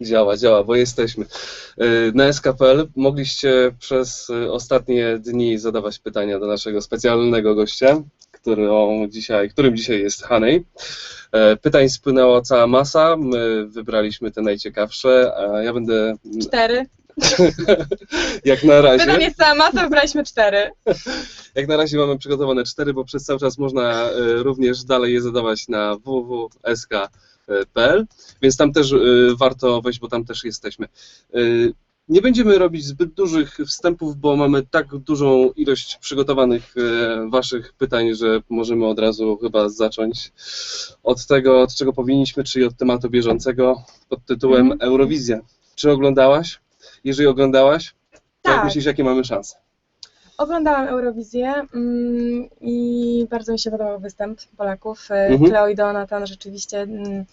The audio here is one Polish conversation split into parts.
Działa, działa, bo jesteśmy. Y, Na SKPL mogliście przez y, ostatnie dni zadawać pytania do naszego specjalnego gościa, którą dzisiaj, którym dzisiaj jest Hanej. E, Pytań spłynęła cała masa, my wybraliśmy te najciekawsze, a ja będę Cztery. jak na razie. Pytań jest cała masa, wybraliśmy cztery. Jak na razie mamy przygotowane cztery, bo przez cały czas można e, również dalej je zadawać na www.sk.pl, więc tam też e, warto wejść, bo tam też jesteśmy. E, Nie będziemy robić zbyt dużych wstępów, bo mamy tak dużą ilość przygotowanych e, Waszych pytań, że możemy od razu chyba zacząć od tego, od czego powinniśmy, czyli od tematu bieżącego pod tytułem Mhm. Eurowizja. Czy oglądałaś? Jeżeli oglądałaś, to jak Tak. myślisz, jakie mamy szanse? Oglądałam Eurowizję mm, i bardzo mi się podobał występ Polaków. E, Mhm. Cleo i Donatan rzeczywiście mm,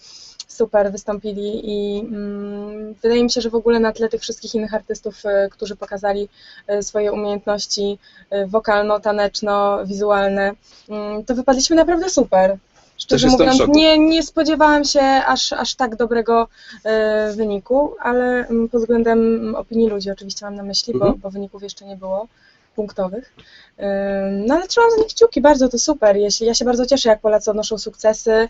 super wystąpili i mm, wydaje mi się, że w ogóle na tle tych wszystkich innych artystów, e, którzy pokazali e, swoje umiejętności wokalno-taneczno-wizualne, to wypadliśmy naprawdę super. Szczerze mówiąc, nie, nie spodziewałam się aż, aż tak dobrego e, wyniku, ale pod względem opinii ludzi oczywiście mam na myśli, bo, Mhm. bo wyników jeszcze nie było punktowych. No ale trzymam za nich kciuki, bardzo to super. Jeśli, ja się bardzo cieszę, jak Polacy odnoszą sukcesy,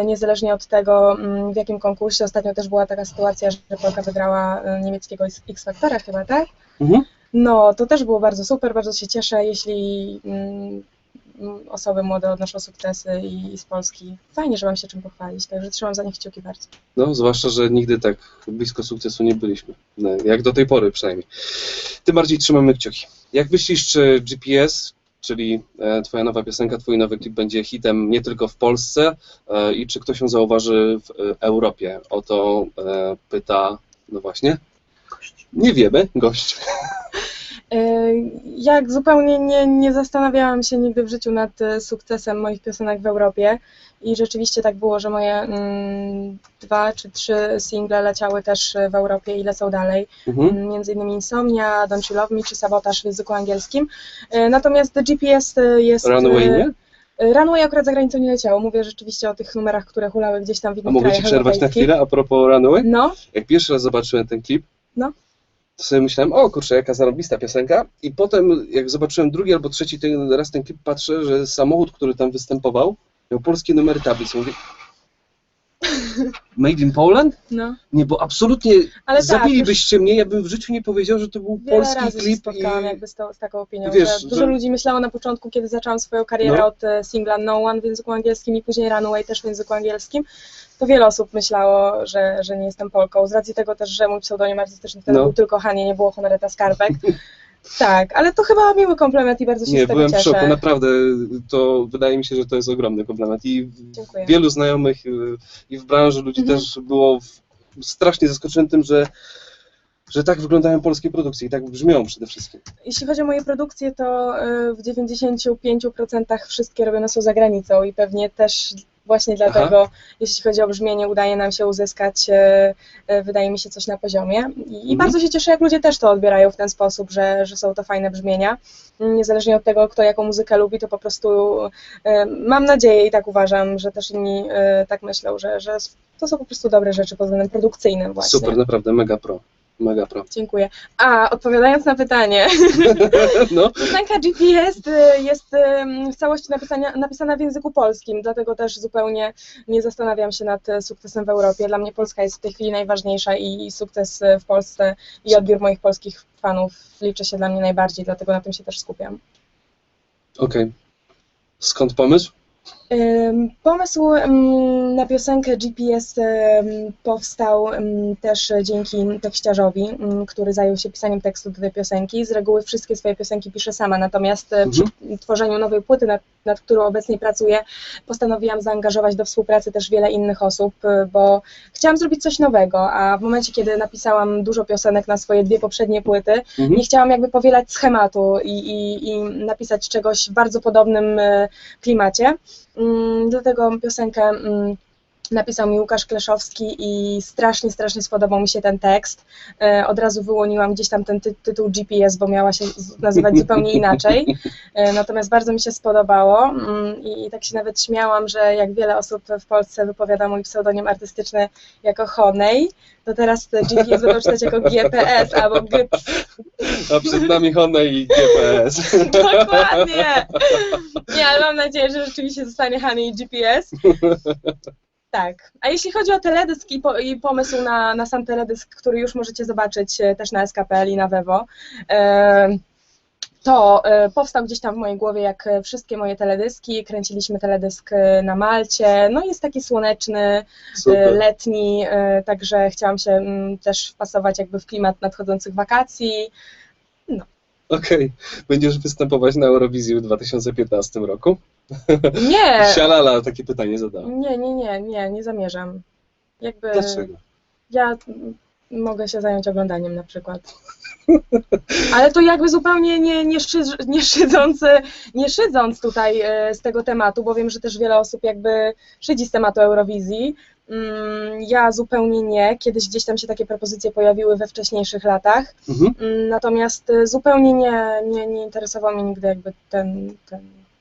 y, niezależnie od tego, mm, w jakim konkursie. Ostatnio też była taka sytuacja, że Polka wygrała y, niemieckiego X- X-Factora chyba, tak? Mhm. No, to też było bardzo super, bardzo się cieszę, jeśli mm, osoby młode odnoszą sukcesy i, i z Polski. Fajnie, że mam się czym pochwalić, także trzymam za nich kciuki bardzo. No, zwłaszcza, że nigdy tak blisko sukcesu nie byliśmy. No, jak do tej pory przynajmniej. Tym bardziej trzymamy kciuki. Jak myślisz, czy GPS, czyli e, twoja nowa piosenka, twój nowy klip będzie hitem nie tylko w Polsce e, i czy ktoś ją zauważy w e, Europie? O to pyta, no właśnie, nie wiemy, gość. Y, Jak zupełnie nie, nie zastanawiałam się nigdy w życiu nad y, sukcesem moich piosenek w Europie i rzeczywiście tak było, że moje mm, dwa czy trzy single leciały też y, w Europie i lecą dalej. Mhm. Mm, Między innymi Insomnia, Don't You Love Me czy Sabotaż w języku angielskim. Natomiast GPS jest... Runway, y, nie? Runway akurat za granicą nie leciało. Mówię rzeczywiście o tych numerach, które hulały gdzieś tam w A innych mogę ci przerwać na chwilę a propos Runaway? No, Jak pierwszy raz zobaczyłem ten klip, No. To sobie myślałem, o kurczę, jaka zarobista piosenka. I potem, jak zobaczyłem drugi albo trzeci ten, raz ten klip, patrzę, że samochód, który tam występował, miał polskie numery tablic. Mówię, Made in Poland? no. Nie, bo absolutnie Ale tak, zabilibyście mnie, ja bym w życiu nie powiedział, że to był polski razy się klip. spotkałam i... jakby z, to, z taką opinią, Wiesz, że dużo że- ludzi myślało na początku, kiedy zaczęłam swoją karierę No. od e, singla No One w języku angielskim i później Runaway też w języku angielskim, to wiele osób myślało, że, że nie jestem Polką, z racji tego też, że mój pseudonim artystyczny wtedy No. był tylko Hanie, nie było Honoreta Skarpek. tak, ale to chyba miły komplement i bardzo się Nie, z tego byłem w cieszę. szoku, naprawdę, to wydaje mi się, że to jest ogromny komplement i Dziękuję. wielu znajomych y, i w branży ludzi Mhm. też było w, strasznie zaskoczonym tym, że, że tak wyglądają polskie produkcje i tak brzmią przede wszystkim. Jeśli chodzi o moje produkcje, to y, w 95% wszystkie robione są za granicą i pewnie też właśnie dlatego, jeśli chodzi o brzmienie, udaje nam się uzyskać, y, y, wydaje mi się, coś na poziomie. I, Mhm. bardzo się cieszę, jak ludzie też to odbierają w ten sposób, że, że są to fajne brzmienia. Niezależnie od tego, kto jaką muzykę lubi, to po prostu y, mam nadzieję i tak uważam, że też inni tak myślą, że, że to są po prostu dobre rzeczy pod względem produkcyjnym właśnie. Super, naprawdę, mega pro. Mega pro. Dziękuję. A, odpowiadając na pytanie, No, Piosenka GPS y, jest w całości napisania, napisana w języku polskim, dlatego też zupełnie nie zastanawiam się nad y, sukcesem w Europie. Dla mnie Polska jest w tej chwili najważniejsza i sukces y, w Polsce i odbiór moich polskich fanów liczy się dla mnie najbardziej, dlatego na tym się też skupiam. okej. Skąd pomysł? Pomysł na piosenkę GPS powstał też dzięki tekściarzowi, który zajął się pisaniem tekstu do tej piosenki. Z reguły wszystkie swoje piosenki pisze sama, natomiast e, przy tworzeniu nowej płyty, nad, nad którą obecnie pracuję, postanowiłam zaangażować do współpracy też wiele innych osób, y, bo chciałam zrobić coś nowego, a w momencie, kiedy napisałam dużo piosenek na swoje dwie poprzednie płyty, Mhm. nie chciałam jakby powielać schematu i, i, i napisać czegoś w bardzo podobnym e, klimacie. Mm, Dlatego piosenkę mm, napisał mi Łukasz Kleszowski i strasznie, strasznie spodobał mi się ten tekst. E, Od razu wyłoniłam gdzieś tam ten ty tytuł GPS, bo miała się nazywać zupełnie inaczej. E, Natomiast bardzo mi się spodobało mm, i tak się nawet śmiałam, że jak wiele osób w Polsce wypowiada mój pseudonim artystyczny jako Honej, to teraz te GPS będą czytać jako GPS albo GPS. A przed nami Honda i GPS. Dokładnie. Nie, ale mam nadzieję, że rzeczywiście zostanie Honey i GPS. Tak. A jeśli chodzi o teledysk i, po, i pomysł na, na sam teledysk, który już możecie zobaczyć e, też na SKPL i na Vevo, e, to e, powstał gdzieś tam w mojej głowie, jak wszystkie moje teledyski. Kręciliśmy teledysk na Malcie. No jest taki słoneczny, Super. letni, także chciałam się mm, też wpasować jakby w klimat nadchodzących wakacji. Okej. Będziesz występować na Eurowizji w 2015 roku? Nie! Sialala takie pytanie zadałem. Nie, nie, nie, nie, nie zamierzam. Jakby Dlaczego? ja mogę się zająć oglądaniem na przykład. Ale to jakby zupełnie nie, nie, szydz, nie, szydząc, nie szydząc tutaj e, z tego tematu, bo wiem, że też wiele osób jakby szydzi z tematu Eurowizji. Mm, Ja zupełnie nie. Kiedyś gdzieś tam się takie propozycje pojawiły we wcześniejszych latach. Mhm. Mm, Natomiast e, zupełnie nie, nie, nie interesował mnie nigdy jakby ten, ten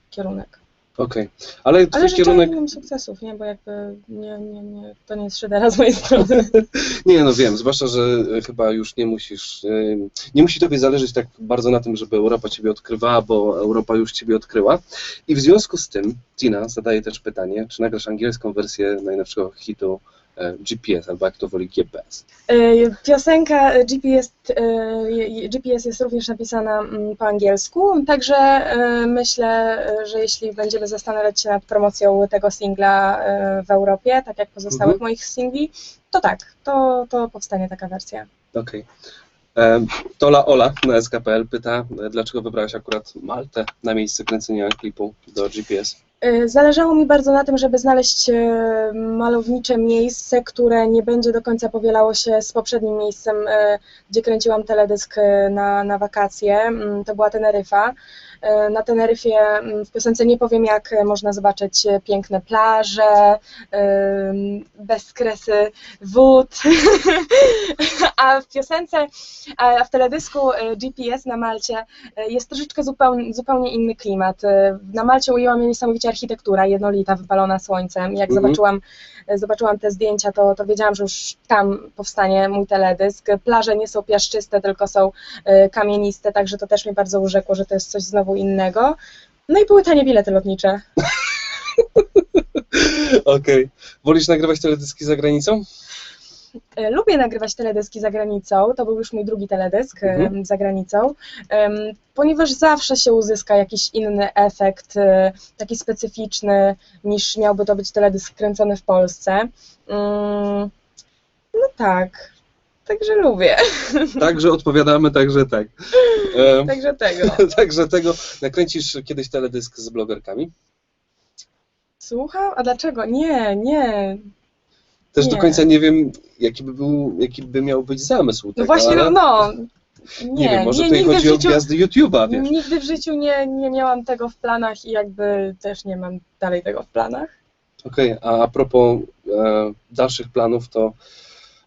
kierunek. Okej. Ale twój Ale życzę kierunek... im sukcesów, nie? Bo jakby nie, nie, nie, to nie jest szydera z mojej strony. Nie, no wiem, zwłaszcza, że e, chyba już nie musisz, e, nie musi tobie zależeć tak bardzo na tym, żeby Europa ciebie odkrywała, bo Europa już ciebie odkryła. I w związku z tym Tina zadaje też pytanie, czy nagrasz angielską wersję najnowszego hitu GPS, albo jak to woli GPS. E, Piosenka e, GPS, e, GPS jest również napisana mm, po angielsku, także e, myślę, e, że jeśli będziemy zastanawiać się nad promocją tego singla e, w Europie, tak jak pozostałych Mhm. moich singli, to tak, to, to powstanie taka wersja. Okej. E, Tola Ola na SKPL pyta, e, dlaczego wybrałaś akurat Maltę na miejsce kręcenia klipu do GPS. E, Zależało mi bardzo na tym, żeby znaleźć e, malownicze miejsce, które nie będzie do końca powielało się z poprzednim miejscem, e, gdzie kręciłam teledysk na, na wakacje. Mm, To była Teneryfa. E, Na Teneryfie mm, w piosence nie powiem, jak e, można zobaczyć e, piękne plaże, bezkresy wód, a w piosence, a w teledysku GPS na Malcie jest troszeczkę zupełnie, zupełnie inny klimat. Na Malcie ujęła mnie niesamowicie architektura, jednolita, wypalona słońcem. Jak Mhm. zobaczyłam, zobaczyłam te zdjęcia, to, to wiedziałam, że już tam powstanie mój teledysk. Plaże nie są piaszczyste, tylko są kamieniste, także to też mnie bardzo urzekło, że to jest coś znowu innego. No i były tanie bilety lotnicze. Okej. Wolisz nagrywać teledyski za granicą? E, Lubię nagrywać teledyski za granicą, to był już mój drugi teledysk Mhm. za granicą, ponieważ zawsze się uzyska jakiś inny efekt, e, taki specyficzny, niż miałby to być teledysk kręcony w Polsce. Mm, No tak, także lubię, Także odpowiadamy, także tak. E, także tego. Także tego nakręcisz kiedyś teledysk z blogerkami? Słucham? A dlaczego? Nie, nie. Też Nie. do końca nie wiem, jaki by, był, jaki by miał być zamysł No tego, właśnie, ale no, no. Nie, nie, wiem, może nie, tutaj chodzi w o życiu, gwiazdy YouTube'a, wiesz. Nigdy w życiu nie, nie miałam tego w planach i jakby też nie mam dalej tego w planach. Okej, a a propos e, dalszych planów, to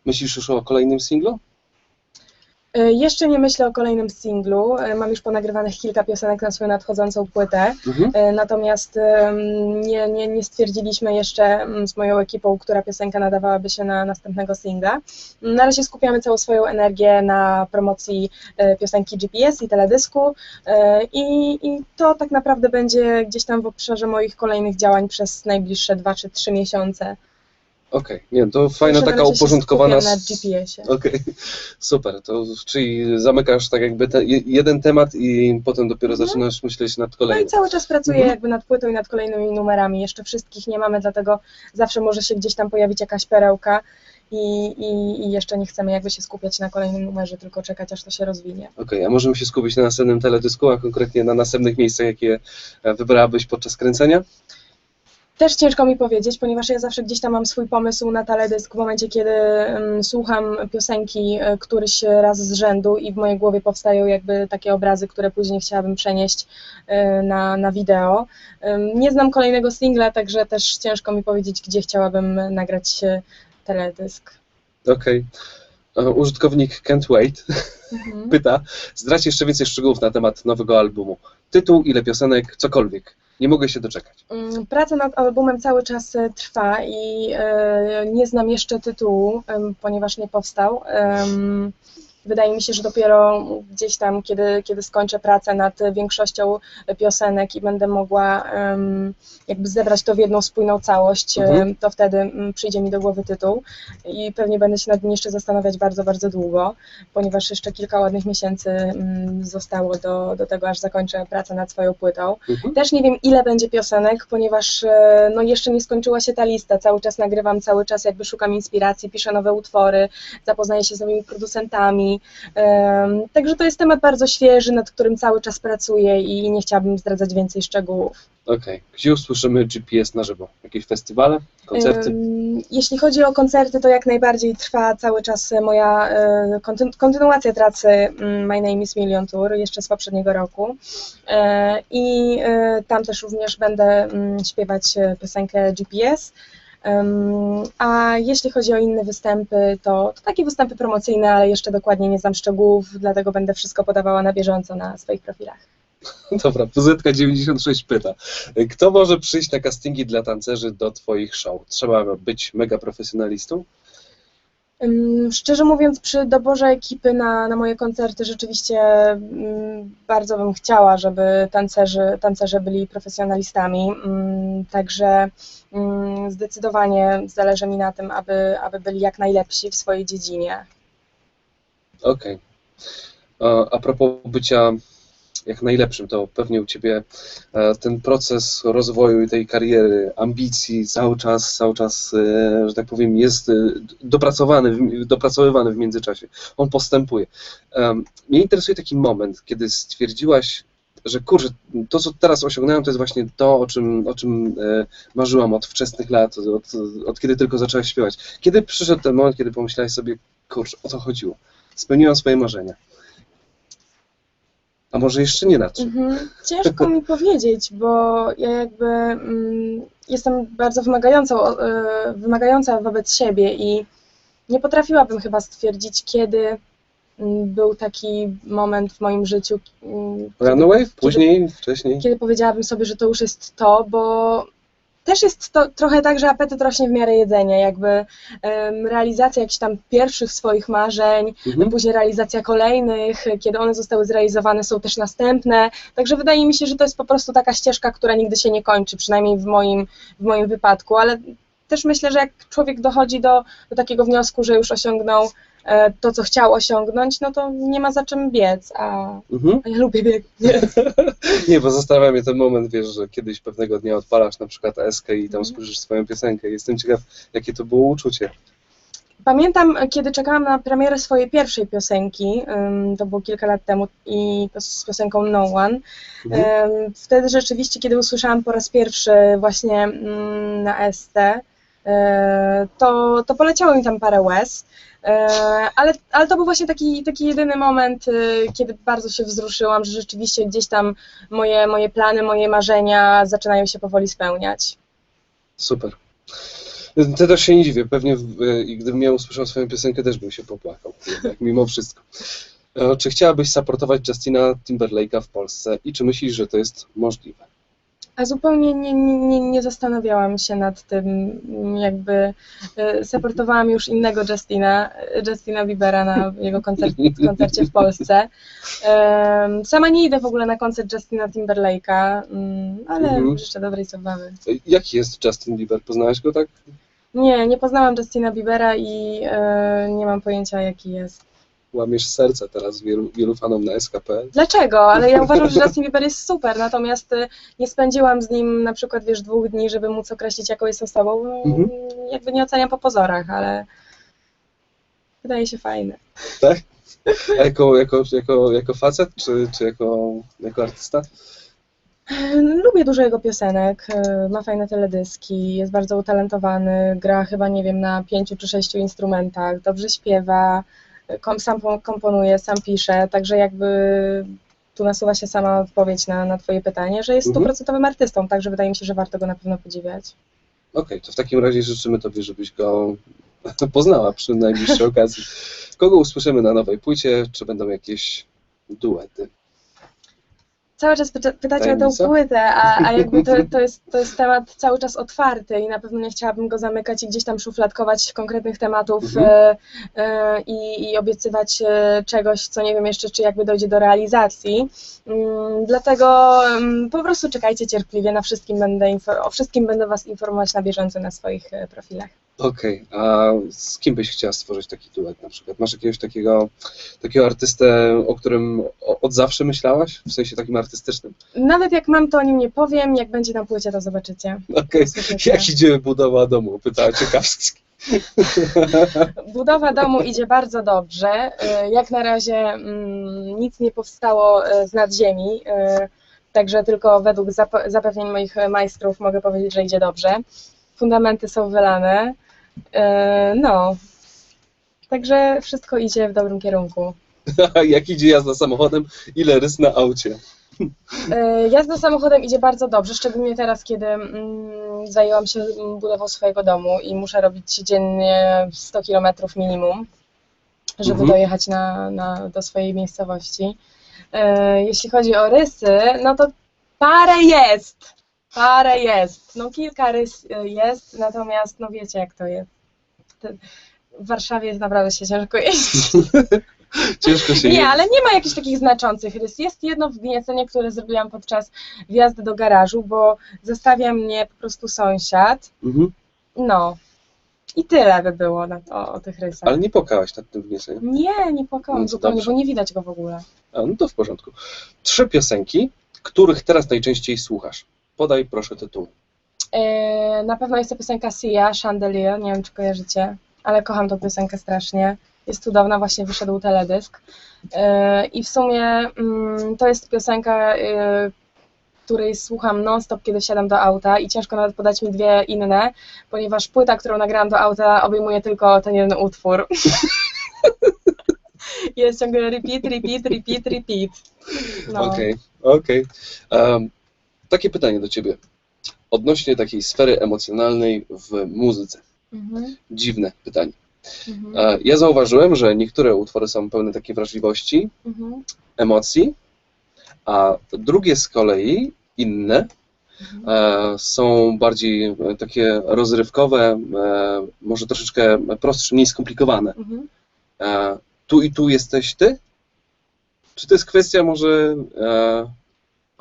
myślisz już o kolejnym singlu? E, Jeszcze nie myślę o kolejnym singlu. E, Mam już ponagrywanych kilka piosenek na swoją nadchodzącą płytę. Mhm. E, Natomiast nie, nie, nie stwierdziliśmy jeszcze mm, z moją ekipą, która piosenka nadawałaby się na następnego singla. Na razie skupiamy całą swoją energię na promocji piosenki GPS i teledysku i, i to tak naprawdę będzie gdzieś tam w obszarze moich kolejnych działań przez najbliższe dwa czy trzy miesiące. Okej, nie, to fajna na taka się uporządkowana... skupiam na GPS-ie. Okej, super, to czyli zamykasz tak jakby te, je- jeden temat i potem dopiero Mhm. zaczynasz myśleć nad No i kolejnym. cały czas pracuję Mhm. jakby nad płytą i nad kolejnymi numerami. Jeszcze wszystkich nie mamy, dlatego zawsze może się gdzieś tam pojawić jakaś perełka i, i, i jeszcze nie chcemy jakby się skupiać na kolejnym numerze, tylko czekać aż to się rozwinie. Okej, a możemy się skupić na następnym teledysku, a konkretnie na następnych miejscach, jakie wybrałabyś podczas kręcenia? Też ciężko mi powiedzieć, ponieważ ja zawsze gdzieś tam mam swój pomysł na teledysk w momencie, kiedy słucham piosenki e, któryś raz z rzędu i w mojej głowie powstają jakby takie obrazy, które później chciałabym przenieść e, na, na wideo. Nie znam kolejnego singla, także też ciężko mi powiedzieć, gdzie chciałabym nagrać teledysk. Okej. E, Użytkownik Can't Wait Mhm. pyta, zdradź jeszcze więcej szczegółów na temat nowego albumu. Tytuł, ile piosenek, cokolwiek. Nie mogę się doczekać. Mm, Praca nad albumem cały czas e, trwa i e, nie znam jeszcze tytułu, ponieważ nie powstał. Wydaje mi się, że dopiero gdzieś tam, kiedy, kiedy skończę pracę nad większością piosenek i będę mogła jakby zebrać to w jedną spójną całość, Mhm. to wtedy mm, przyjdzie mi do głowy tytuł i pewnie będę się nad nim jeszcze zastanawiać bardzo, bardzo długo, ponieważ jeszcze kilka ładnych miesięcy mm, zostało do, do tego, aż zakończę pracę nad swoją płytą. Mhm. Też nie wiem, ile będzie piosenek, ponieważ e, no, jeszcze nie skończyła się ta lista. Cały czas nagrywam, cały czas jakby szukam inspiracji, piszę nowe utwory, zapoznaję się z nowymi producentami. Także to jest temat bardzo świeży, nad którym cały czas pracuję i nie chciałabym zdradzać więcej szczegółów. Okej. Gdzie usłyszymy GPS na żywo? Jakieś festiwale? Koncerty? Jeśli chodzi o koncerty, to jak najbardziej trwa cały czas moja e, konty- kontynuacja pracy mm, My Name is Million Tour, jeszcze z poprzedniego roku. E, I e, tam też również będę mm, śpiewać piosenkę GPS. A jeśli chodzi o inne występy, to, to takie występy promocyjne, ale jeszcze dokładnie nie znam szczegółów, dlatego będę wszystko podawała na bieżąco na swoich profilach. Dobra, PZ96 pyta. Kto może przyjść na castingi dla tancerzy do Twoich show? Trzeba być mega profesjonalistą? Szczerze mówiąc, przy doborze ekipy na, na moje koncerty rzeczywiście bardzo bym chciała, żeby tancerzy, tancerze byli profesjonalistami. Także zdecydowanie zależy mi na tym, aby, aby byli jak najlepsi w swojej dziedzinie. Okej. A, a propos bycia jak najlepszym, to pewnie u Ciebie e, ten proces rozwoju tej kariery, ambicji cały czas, cały czas, e, że tak powiem, jest e, dopracowany, dopracowywany w międzyczasie. On postępuje. Mnie interesuje taki moment, kiedy stwierdziłaś, że kurczę, to co teraz osiągnąłem, to jest właśnie to, o czym, o czym marzyłam od wczesnych lat, od, od kiedy tylko zaczęłaś śpiewać. Kiedy przyszedł ten moment, kiedy pomyślałaś sobie, kurczę, o co chodziło? Spełniłam swoje marzenia. A może jeszcze nie na czym? Mhm. Ciężko mi powiedzieć, bo ja jakby mm, jestem bardzo wymagającą, e, wymagająca wobec siebie i nie potrafiłabym chyba stwierdzić, kiedy mm, był taki moment w moim życiu, mm, Runaway? Później? Wcześniej? kiedy powiedziałabym sobie, że to już jest to, bo też jest to trochę tak, że apetyt rośnie w miarę jedzenia, jakby em, realizacja jakichś tam pierwszych swoich marzeń, Mhm. później realizacja kolejnych, kiedy one zostały zrealizowane, są też następne. Także wydaje mi się, że to jest po prostu taka ścieżka, która nigdy się nie kończy, przynajmniej w moim, w moim wypadku, ale też myślę, że jak człowiek dochodzi do, do takiego wniosku, że już osiągnął to, co chciał osiągnąć, no to nie ma za czym biec, a, Mhm. a ja lubię bieg. biec. Nie, bo zastanawia mnie ten moment, wiesz, że kiedyś pewnego dnia odpalasz na przykład eskę i tam Mhm. słyszysz swoją piosenkę. Jestem ciekaw, jakie to było uczucie. Pamiętam, kiedy czekałam na premierę swojej pierwszej piosenki, to było kilka lat temu, i to z piosenką No One. Mhm. Wtedy rzeczywiście, kiedy usłyszałam po raz pierwszy właśnie mm, na ST, y, to, to poleciało mi tam parę łez, ale, ale to był właśnie taki, taki jedyny moment, y, kiedy bardzo się wzruszyłam, że rzeczywiście gdzieś tam moje, moje plany, moje marzenia zaczynają się powoli spełniać. Super. Ty też się nie dziwię. Pewnie e, gdybym miał usłyszał swoją piosenkę, też bym się popłakał. Jednak mimo wszystko. E, Czy chciałabyś supportować Justina Timberlake'a w Polsce i czy myślisz, że to jest możliwe? A zupełnie nie, nie, nie zastanawiałam się nad tym, jakby e, supportowałam już innego Justina, Justina Biebera na jego koncert, koncercie w Polsce. Sama nie idę w ogóle na koncert Justina Timberlake'a, mm, ale Mhm. życzę dobrej zabawy. Jaki jest Justin Bieber? Poznałeś go tak? Nie, nie poznałam Justina Biebera i e, nie mam pojęcia jaki jest. Łamiesz serce teraz wielu, wielu fanom na SKP. Dlaczego? Ale ja uważam, że Justin Bieber jest super, natomiast y, nie spędziłam z nim na przykład, wiesz, dwóch dni, żeby móc określić, jaką jest osobą. No, Mhm. Jakby nie oceniam po pozorach, ale wydaje się fajny. Tak? A jako, jako, jako, jako facet, czy, czy jako, jako artysta? Lubię dużo jego piosenek, e, ma fajne teledyski, jest bardzo utalentowany, gra chyba, nie wiem, na pięciu czy sześciu instrumentach, dobrze śpiewa, kom, sam po- komponuje, sam pisze, także jakby tu nasuwa się sama odpowiedź na, na twoje pytanie, że jest Mhm. stuprocentowym artystą, także wydaje mi się, że warto go na pewno podziwiać. Okej, to w takim razie życzymy Tobie, żebyś go poznała przy najbliższej okazji. Kogo usłyszymy na nowej płycie? Czy będą jakieś duety? Cały czas pyta, pytacie o Tajemnica? płytę, a, a jakby to, to, jest, to jest temat cały czas otwarty i na pewno nie chciałabym go zamykać i gdzieś tam szufladkować konkretnych tematów Mhm. e, e, i, i obiecywać e, czegoś, co nie wiem jeszcze, czy jakby dojdzie do realizacji. Mm, dlatego mm, po prostu czekajcie cierpliwie, na wszystkim będę o wszystkim będę Was informować na bieżąco na swoich profilach. Okej, a z kim byś chciała stworzyć taki duet na przykład? Masz jakiegoś takiego, takiego artystę, o którym od zawsze myślałaś? W sensie takim artystycznym? Nawet jak mam, to o nim nie powiem, jak będzie na płycie, to zobaczycie. Okej, Usłyszycie. jak idzie budowa domu? Pytała Ciekawski. Budowa domu idzie bardzo dobrze. Y, Jak na razie mm, nic nie powstało y, z nadziemi, y, także tylko według zap- zapewnień moich majstrów mogę powiedzieć, że idzie dobrze. Fundamenty są wylane. Y, No, także wszystko idzie w dobrym kierunku. jak idzie jazda samochodem? Ile rys na aucie? Y, Jazda samochodem idzie bardzo dobrze, szczególnie teraz, kiedy mm, zajęłam się budową swojego domu i muszę robić dziennie 100 km minimum, żeby Mhm. dojechać na, na, do swojej miejscowości. Y, Jeśli chodzi o rysy, no to parę jest, parę jest. No kilka rys y, jest, natomiast no wiecie jak to jest. W Warszawie jest naprawdę się ciężko jeździć. Ciężko się Nie, je- ale nie ma jakichś takich znaczących rys. Jest jedno wgniecenie, które zrobiłam podczas wjazdu do garażu, bo zostawia mnie po prostu sąsiad. Mhm. No. I tyle by było na to, o tych rysach. Ale nie płakałaś nad tym wnieseniem. Nie, nie płakałam No zupełnie, dobrze. bo nie widać go w ogóle. A, no to w porządku. Trzy piosenki, których teraz najczęściej słuchasz. Podaj proszę tytuł. Yy, na pewno jest to piosenka Sia, Chandelier, nie wiem czy kojarzycie, ale kocham tą piosenkę strasznie. Jest cudowna, właśnie wyszedł teledysk. Yy, I w sumie mm, to jest piosenka, yy, której słucham non-stop, kiedy wsiadam do auta i ciężko nawet podać mi dwie inne, ponieważ płyta, którą nagrałam do auta obejmuje tylko ten jeden utwór. jest ciągle repeat, repeat, repeat, repeat. No. Okej, okej. Em, Takie pytanie do Ciebie. Odnośnie takiej sfery emocjonalnej w muzyce. Mhm, Dziwne pytanie. mhm, E, Ja zauważyłem, że niektóre utwory są pełne takiej wrażliwości, mhm, emocji, a drugie z kolei, inne, mhm. e, są bardziej e, takie rozrywkowe, może troszeczkę prostsze, mniej skomplikowane. mhm. Tu i tu jesteś Ty? Czy to jest kwestia może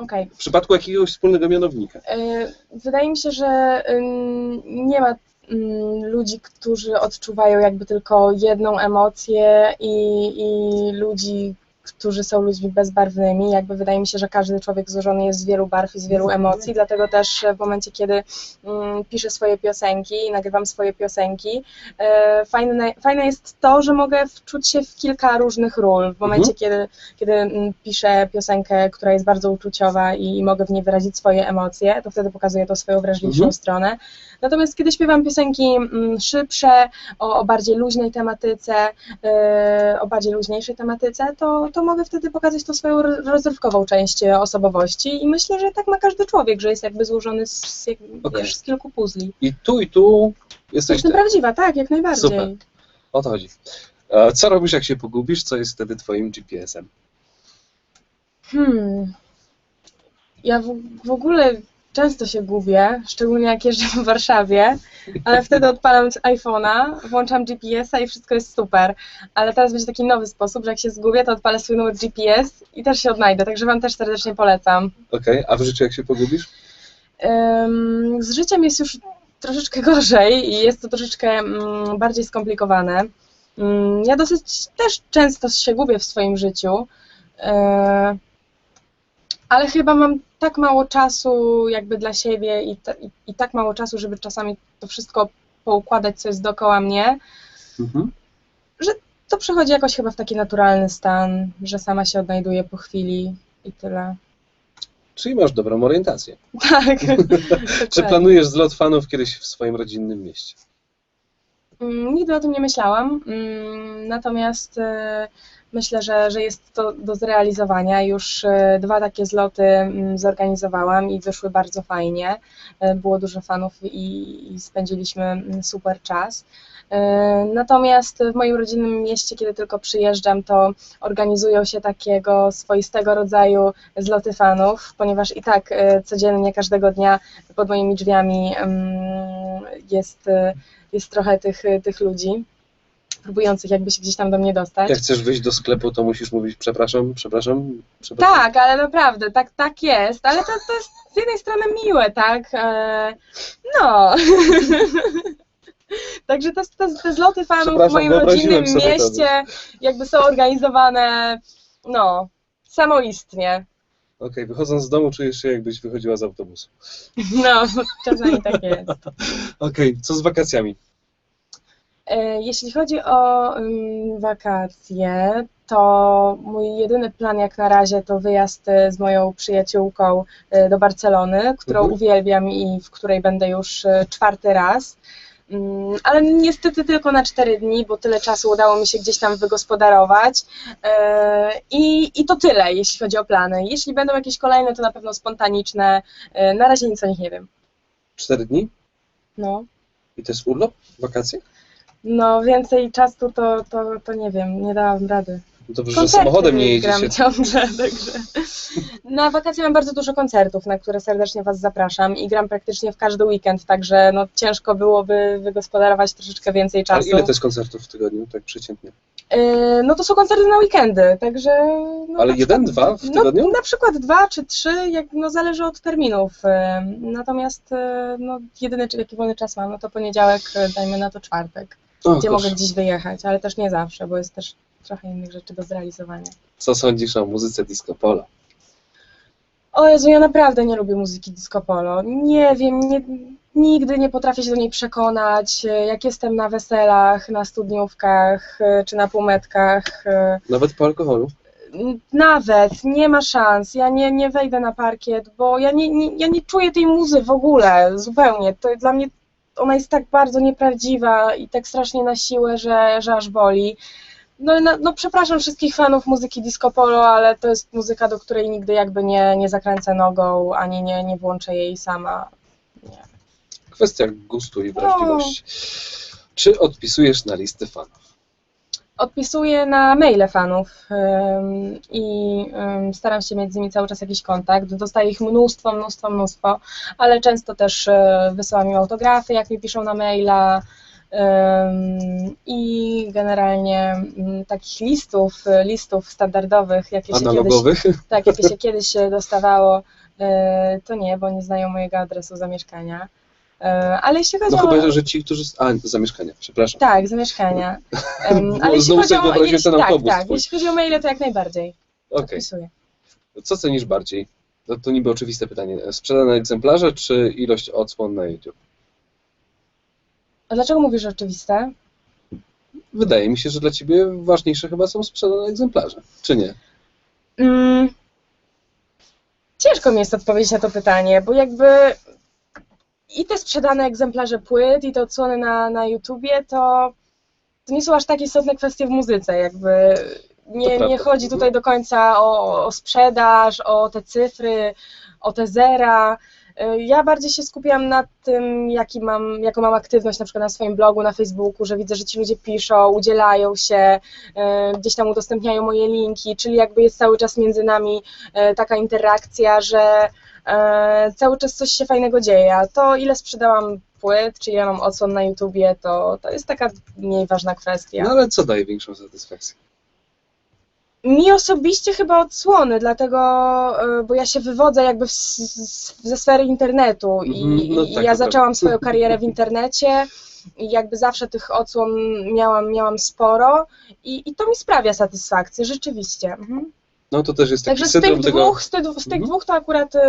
Okej. w przypadku jakiegoś wspólnego mianownika? E, Wydaje mi się, że nie ma ludzi, którzy odczuwają jakby tylko jedną emocję i, i ludzi, którzy są ludźmi bezbarwnymi. Jakby wydaje mi się, że każdy człowiek złożony jest z wielu barw i z wielu emocji, dlatego też w momencie, kiedy ym, piszę swoje piosenki i nagrywam swoje piosenki, e, fajne, fajne jest to, że mogę wczuć się w kilka różnych ról. W momencie, kiedy, kiedy mm, piszę piosenkę, która jest bardzo uczuciowa i mogę w niej wyrazić swoje emocje, to wtedy pokazuję tą swoją wrażliwszą Mhm. stronę. Natomiast kiedy śpiewam piosenki mm, szybsze, o, o bardziej luźnej tematyce, e, o bardziej luźniejszej tematyce, to, to mogę wtedy pokazać tą swoją ro- rozrywkową część e, osobowości i myślę, że tak ma każdy człowiek, że jest jakby złożony z, z, Okej. wiesz, z kilku puzli. I tu i tu jesteś Jestem Ty. prawdziwa, tak, jak najbardziej. Super. O to chodzi. E, Co robisz, jak się pogubisz? Co jest wtedy Twoim GPS-em? Hmm. Ja w, w ogóle często się gubię, szczególnie jak jeżdżę w Warszawie, ale wtedy odpalam iPhone'a, włączam GPS-a i wszystko jest super. Ale teraz będzie taki nowy sposób, że jak się zgubię, to odpalę swój numer GPS i też się odnajdę, także Wam też serdecznie polecam. Okej, a w życiu jak się pogubisz? Ym, Z życiem jest już troszeczkę gorzej i jest to troszeczkę mm, bardziej skomplikowane. Ym, Ja dosyć też często się gubię w swoim życiu, yy, ale chyba mam tak mało czasu jakby dla siebie i, i, i tak mało czasu, żeby czasami to wszystko poukładać, co jest dookoła mnie. Mhm. To przechodzi jakoś chyba w taki naturalny stan, że sama się odnajduję po chwili i tyle. Czyli masz dobrą orientację. Tak. Czy planujesz zlot fanów kiedyś w swoim rodzinnym mieście? Mm, Nigdy o tym nie myślałam, mm, natomiast e, myślę, że, że jest to do zrealizowania. Już e, dwa takie zloty mm, zorganizowałam i wyszły bardzo fajnie. E, Było dużo fanów i, i spędziliśmy super czas. Natomiast w moim rodzinnym mieście, kiedy tylko przyjeżdżam, to organizują się takiego swoistego rodzaju zloty fanów, ponieważ i tak codziennie, każdego dnia pod moimi drzwiami jest jest trochę tych, tych ludzi próbujących jakby się gdzieś tam do mnie dostać. Jak chcesz wyjść do sklepu, to musisz mówić przepraszam, przepraszam, przepraszam. Tak, ale naprawdę, tak, tak jest, ale to, to jest z jednej strony miłe, tak? E, no. Także te, te, te zloty fanów w moim rodzinnym mieście jakby są organizowane, no, samoistnie. Okej, wychodząc z domu czujesz się jakbyś wychodziła z autobusu. No, czasami tak jest. Okej, co z wakacjami? E, Jeśli chodzi o ym, wakacje, to mój jedyny plan jak na razie to wyjazd e, z moją przyjaciółką e, do Barcelony, którą Mhm. uwielbiam i w której będę już czwarty raz. Ym, Ale niestety tylko na cztery dni, bo tyle czasu udało mi się gdzieś tam wygospodarować. E, I, I to tyle, jeśli chodzi o plany. Jeśli będą jakieś kolejne, to na pewno spontaniczne. E, Na razie nic o nich nie wiem. Cztery dni? No. I to jest urlop? Wakacje? No, więcej czasu to, to, to nie wiem, nie dałam rady. Dobrze, że Koncerty samochodem nie gram jedziecie. ciągle, także. Na wakacje mam bardzo dużo koncertów, na które serdecznie Was zapraszam i gram praktycznie w każdy weekend, także no, ciężko byłoby wygospodarować troszeczkę więcej czasu. ile to jest koncertów w tygodniu, tak przeciętnie? Yy, no to są koncerty na weekendy, także... No, Ale jeden, przykład- dwa w tygodniu? No, na przykład dwa czy trzy, jak, no zależy od terminów. Yy, Natomiast yy, no, jedyny jaki wolny czas mam, no to poniedziałek, dajmy na to czwartek, O, gdzie proszę. mogę gdzieś wyjechać, ale też nie zawsze, bo jest też trochę innych rzeczy do zrealizowania. Co sądzisz o muzyce disco polo? O Jezu, ja naprawdę nie lubię muzyki disco polo. Nie wiem, nie, nigdy nie potrafię się do niej przekonać. Jak jestem na weselach, na studniówkach y, czy na półmetkach, y, Nawet po alkoholu? nawet nie ma szans. Ja nie, nie wejdę na parkiet, bo ja nie, nie, ja nie czuję tej muzy w ogóle, zupełnie. To dla mnie ona jest tak bardzo nieprawdziwa i tak strasznie na siłę, że, że aż boli. No, no, no przepraszam wszystkich fanów muzyki disco polo, ale to jest muzyka, do której nigdy jakby nie, nie zakręcę nogą, ani nie, nie włączę jej sama. Nie. Kwestia gustu i wrażliwości. Czy odpisujesz na listy fanów? Odpisuję na maile fanów ym, i ym, staram się mieć z nimi cały czas jakiś kontakt. Dostaję ich mnóstwo, mnóstwo, mnóstwo, ale często też y, wysyłam im autografy, jak mi piszą na maila. I generalnie ym, takich listów, listów standardowych, jakie się kiedyś, tak, jakie się kiedyś dostawało, y, to nie, bo nie znają mojego adresu zamieszkania. Y, Ale jeśli chodzi No o... chyba, że ci, którzy... A, zamieszkania, przepraszam. Tak, zamieszkania. Ale jeśli znowu chodzi sobie o, jeśli, ten tak, autobus tak, twój. jeśli chodzi o maile, to jak najbardziej Okej. odpisuję. Co cenisz bardziej? To, to niby oczywiste pytanie. Sprzedane egzemplarze czy ilość odsłon na YouTube? A dlaczego mówisz oczywiste? Wydaje mi się, że dla ciebie ważniejsze chyba są sprzedane egzemplarze, czy nie? Mm, ciężko mi jest odpowiedzieć na to pytanie, bo jakby i te sprzedane egzemplarze płyt, i te odsłony na, na YouTubie, to, to nie są aż tak istotne kwestie w muzyce, jakby nie, nie chodzi tutaj do końca o, o sprzedaż, o te cyfry, o te zera. Y, Ja bardziej się skupiam na tym, jaki mam, jaką mam aktywność na przykład na swoim blogu, na Facebooku, że widzę, że ci ludzie piszą, udzielają się, y, gdzieś tam udostępniają moje linki, czyli jakby jest cały czas między nami y, taka interakcja, że cały czas coś się fajnego dzieje. A to ile sprzedałam płyt, czy ile mam odsłon na YouTubie, to, to jest taka mniej ważna kwestia. No ale co daje większą satysfakcję? Mi osobiście chyba odsłony, dlatego, y, bo ja się wywodzę jakby w, z, ze sfery internetu i, Mhm, no i tak, ja zaczęłam swoją karierę w internecie i jakby zawsze tych odsłon miałam, miałam sporo i, i to mi sprawia satysfakcję, rzeczywiście. Mhm. No to też jest taki Także z tych, tego... dwóch, z, tych, z tych Mhm. dwóch to akurat y,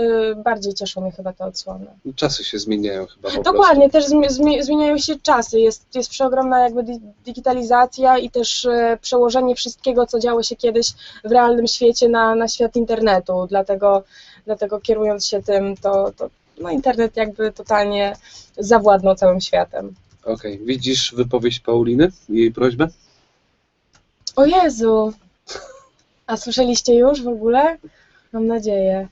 y, bardziej cieszą mnie chyba te odsłony. Czasy się zmieniają chyba po Dokładnie, też zmi- zmi- zmieniają się czasy, jest, jest przeogromna jakby di- digitalizacja i też e, przełożenie wszystkiego, co działo się kiedyś w realnym świecie na, na świat internetu, dlatego dlatego kierując się tym, to, to no, internet jakby totalnie zawładnął całym światem. Okej, widzisz wypowiedź Pauliny i jej prośbę? O Jezu! A słyszeliście już w ogóle? Mam nadzieję.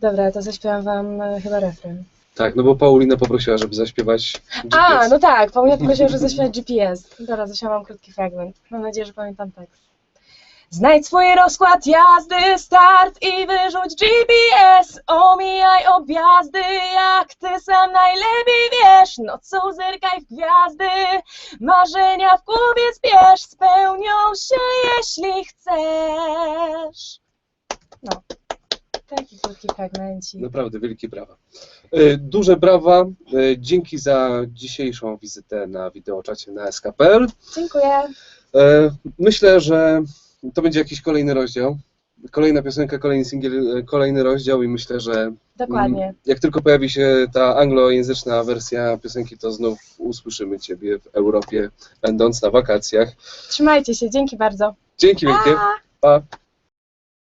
Dobra, to zaśpiewam wam e, chyba refren. Tak, no bo Paulina poprosiła, żeby zaśpiewać A, GPS. no tak, Paulina powiedział, że zaśpiewać GPS. Dobra, zaśpiewam krótki fragment. Mam nadzieję, że pamiętam tekst. Znajdź swój rozkład jazdy, start i wyrzuć GPS. Omijaj objazdy, jak ty sam najlepiej wiesz. Nocą zerkaj w gwiazdy, marzenia w głowie zbierz. Spełnią się, jeśli chcesz. No, taki krótki fragmencik. Naprawdę wielkie brawa. E, Duże brawa. E, Dzięki za dzisiejszą wizytę na wideoczacie na SKPL. Dziękuję. E, Myślę, że to będzie jakiś kolejny rozdział. Kolejna piosenka, kolejny singiel, kolejny rozdział i myślę, że Dokładnie. mm, jak tylko pojawi się ta anglojęzyczna wersja piosenki, to znów usłyszymy Ciebie w Europie, będąc na wakacjach. Trzymajcie się, dzięki bardzo. Dzięki wielkie. Pa.